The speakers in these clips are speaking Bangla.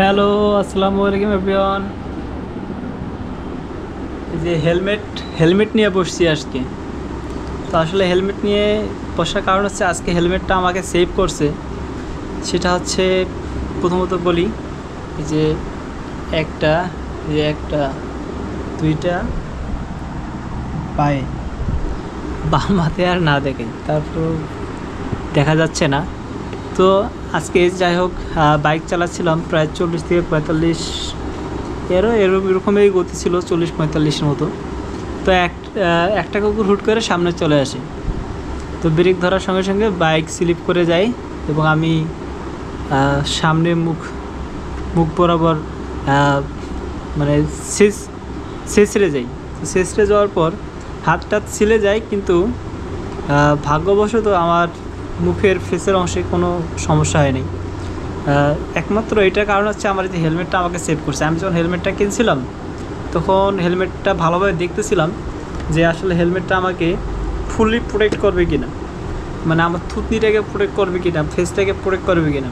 হ্যালো, আসসালামু আলাইকুম এভরিওয়ান। এই যে হেলমেট হেলমেট নিয়ে বসছি আজকে। তো আসলে হেলমেট নিয়ে বসার কারণ হচ্ছে আজকে হেলমেটটা আমাকে সেভ করছে। সেটা হচ্ছে প্রথমত বলি যে একটা যে একটা, দুইটা, পায়ে। বাম হাতে আর না দেখে, তারপর দেখা যাচ্ছে না। তো আজকে যাই হোক বাইক চালাচ্ছিলাম প্রায় চল্লিশ থেকে পঁয়তাল্লিশ এরও এরকম এরকমই গতি ছিল, চল্লিশ পঁয়তাল্লিশের মতো। তো এক একটা কুকুর হুট করে সামনে চলে আসে। তো ব্রেক ধরার সঙ্গে সঙ্গে বাইক স্লিপ করে যায় এবং আমি সামনে মুখ মুখ বরাবর মানে শেষ শেষরে যাই। তো শেষরে যাওয়ার পর হাতটা ছিলে যায় কিন্তু ভাগ্যবশত আমার মুখের ফেসের অংশে কোনো সমস্যা হয়নি। একমাত্র এটার কারণ হচ্ছে আমার যে হেলমেটটা আমাকে সেভ করছে। আমি যখন হেলমেটটা কিনছিলাম, তখন হেলমেটটা ভালোভাবে দেখতেছিলাম যে আসলে হেলমেটটা আমাকে ফুললি প্রোটেক্ট করবে কি না মানে আমার থুতনিটাকে প্রোটেক্ট করবে কি না ফেসটাকে প্রোটেক্ট করবে কি না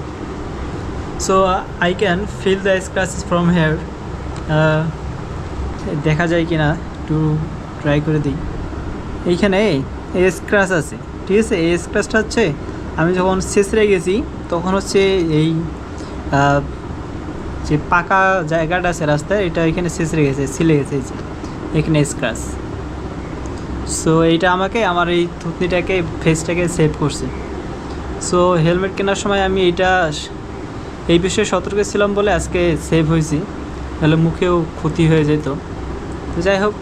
so I can feel the scratches from here দেখা যায় কিনা, একটু ট্রাই করে দিই এইখানে এই স্ক্র্যাচ আছে। ঠিক আছে, এই স্ক্র্যাচটা হচ্ছে, আমি যখন শেষরে গেছি, তখন হচ্ছে এই যে পাকা জায়গাটা আছে রাস্তায়, এটা এখানে শেষরে গেছে ছিলে গেছে এখানে স্ক্র্যাচ সো এইটা আমাকে, আমার এই থুতনিটাকে ফেসটাকে সেভ করছে। সো হেলমেট কেনার সময় আমি এইটা, এই বিষয়ে সতর্ক ছিলাম বলে আজকে সেভ হয়েছি তাহলে মুখেও ক্ষতি হয়ে যেত। যাই হোক,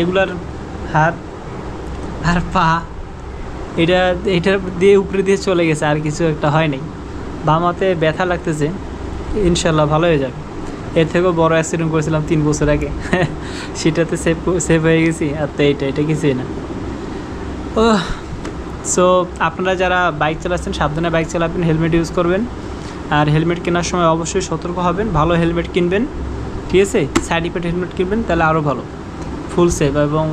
এগুলার হাত আর পা এটা এটা দিয়ে উপরে দিয়ে চলে গেছে, আর কিছু একটা হয় নাই। বাম হাতে ব্যথা লাগতেছে ইনশাল্লাহ ভালো হয়ে যাবে। এর থেকেও বড় অ্যাক্সিডেন্ট করেছিলাম তিন বছর আগে। সেটাতে সেভ সেভ হয়ে গেছি, আর তো এইটা, এটা কিছুই না। ও সো আপনারা যারা বাইক চালাচ্ছেন, সাবধানে বাইক চালাবেন হেলমেট ইউজ করবেন। আর হেলমেট কেনার সময় অবশ্যই সতর্ক হবেন, ভালো হেলমেট কিনবেন। ঠিক আছে? সাইড ইফেক্ট হেলমেট কিনবেন, তাহলে আরও ভালো। ফুল সেফ এবং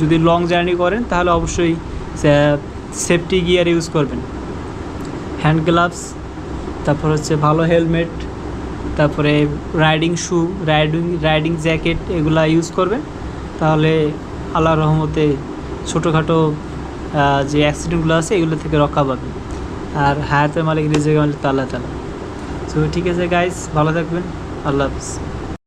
যদি লং জার্নি করেন, তাহলে অবশ্যই সেফটি গিয়ার ইউজ করবেন। হ্যান্ড গ্লাভস, তারপর হচ্ছে ভালো হেলমেট, তারপরে riding shoe, riding riding jacket এগুলা ইউজ করবেন। তাহলে আল্লাহর রহমতে ছোটোখাটো যে অ্যাক্সিডেন্টগুলো আছে এগুলো থেকে রক্ষা পাবেন। আর হায়াতের মালিক রিজেক মালিক তো আল্লাহ তালা সো ঠিক আছে গাইস ভালো থাকবেন। আল্লাহ হাফিজ।